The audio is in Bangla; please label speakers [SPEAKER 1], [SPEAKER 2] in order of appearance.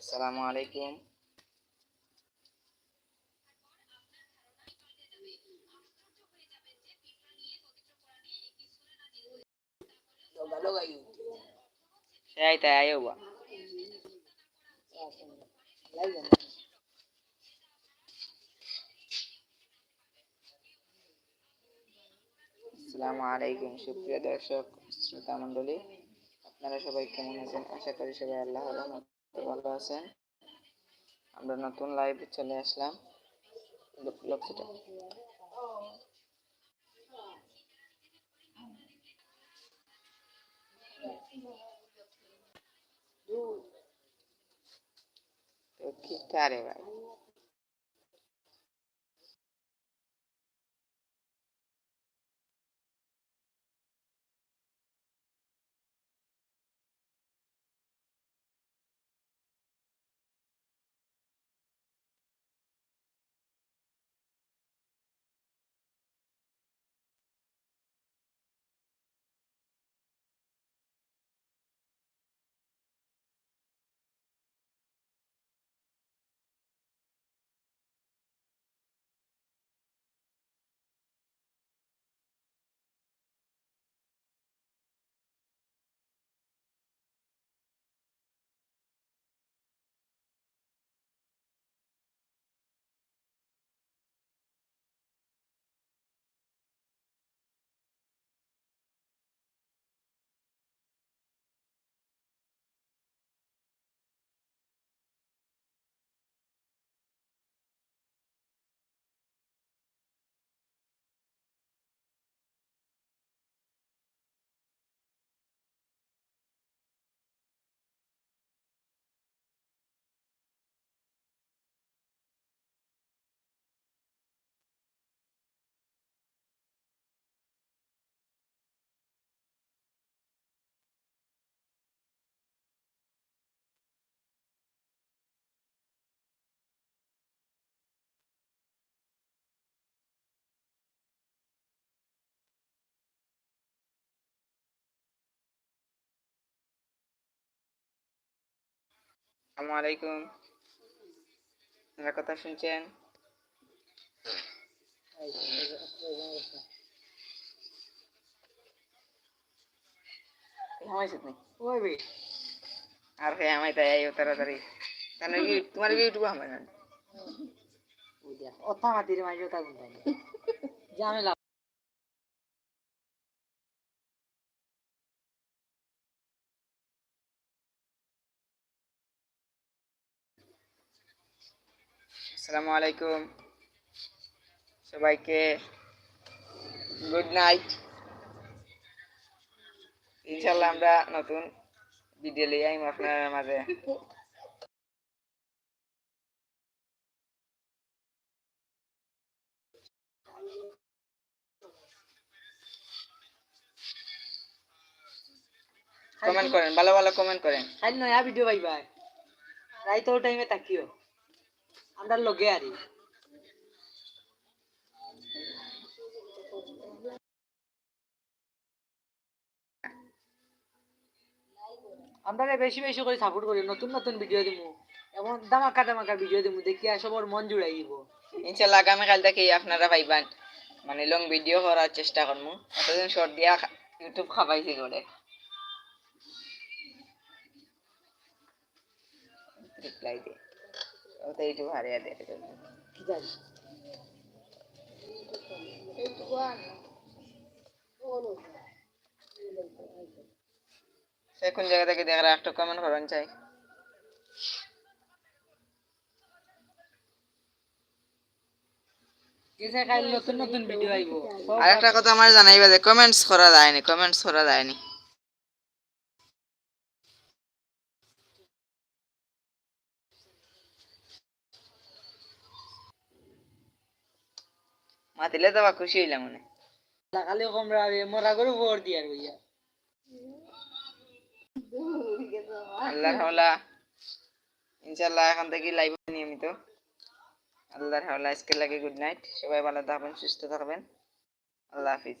[SPEAKER 1] আসসালামু আলাইকুম। আলাইকুম, সুপ্রিয় দর্শক, শ্রোতা মণ্ডলী, আপনারা সবাই কেমন আছেন? আশা করি সবাই আল্লাহ রহমতে ভালো আছেন আমরা নতুন লাইভে চলে আসলাম। লক্ষ্যটা তো কি রে ভাই? আসসালামু আলাইকুম। আপনারা কথা শুনছেন? আর হ্যাঁ আমি তাই আইও তাড়াতাড়ি। তাহলে কি তোমার ইউটিউব আমার না
[SPEAKER 2] অথা মাতির মাঝে তা গুন্ডাই
[SPEAKER 1] আসসালামু আলাইকুম সবাইকে গুড নাইট। ইনশাল্লাহ আমরা নতুন ভিডিও লিয়ে আইম আপনার মাঝে। কমেন্ট করেন ভালো ভালো কমেন্ট করেন।
[SPEAKER 2] খালি নয়া ভিডিও পাইবা। রাইতো টাইমে তাকিও আমরা লগে আরি। আমরা বেশি বেশি করে সাপোর্ট করি, নতুন নতুন ভিডিও দিমু। এমন দামাকা দামাকা ভিডিও দিমু, দেখিয়া সবার মন জুড়াই দিব।
[SPEAKER 1] ইনশাল্লাহ আগামীকাল থেকে আপনারা পাইবান মানে লং ভিডিও করার চেষ্টা করব এতদিন শর্ট দিয়া ইউটিউব খাবাইছি করে
[SPEAKER 2] কি জানি
[SPEAKER 1] সে কোন জায়গা থেকে দেখার একটা কমেন্ট করেন চাই। আর একটা কথা আমার জানাইবা যে কমেন্টস করা যায়নি কমেন্টস করা যায়নি মাতিলে তো বা খুশি হইলাম মনে
[SPEAKER 2] লাগালে কম রাবে মোরা করে ভোর দিয়ার ভাইয়া
[SPEAKER 1] আল্লাহর হাওলা ইনশাল্লাহ এখন থেকে লাইভ নিয়মিত। আল্লাহর হাওলা আজকে লাগে গুড নাইট সবাই ভালো থাকবেন সুস্থ থাকবেন। আল্লাহ হাফিজ।